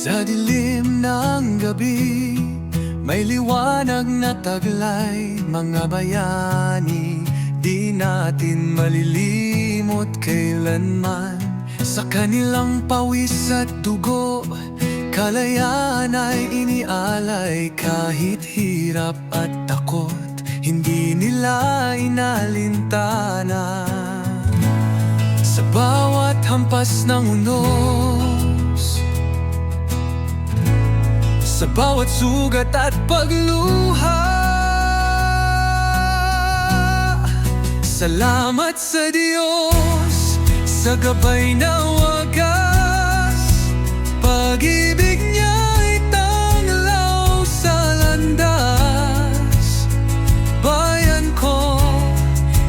Sa dilim ng gabi May liwanag na taglay. Mga bayani Di natin malilimot kailanman. Sa kanilang pawis at dugo Kalayaan ay inialay. Kahit hirap at takot Hindi nila inalintana. Sa bawat hampas ng unos Sa bawat sugat at pagluha. Salamat sa Diyos Sa gabay na wagas. Pag-ibig niya'y tanglaw sa landas. Bayan ko,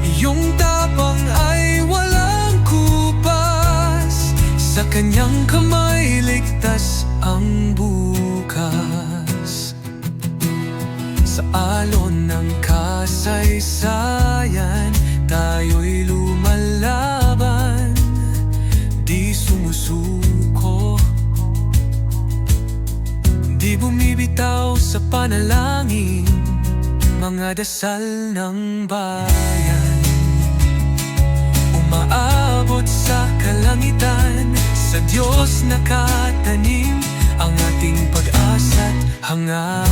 iyong tapang ay walang kupas. Sa kanyang kamay ligtas ang bukas ng kasaysayan. Tayo'y lumalaban Di sumusuko. Di bumibitaw sa panalangin Mga dasal ng bayan. Umaabot sa kalangitan Sa Diyos nakatanim Ang ating pag-asa't hangarin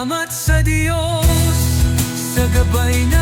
Salamat sa Diyos. Sa gabay na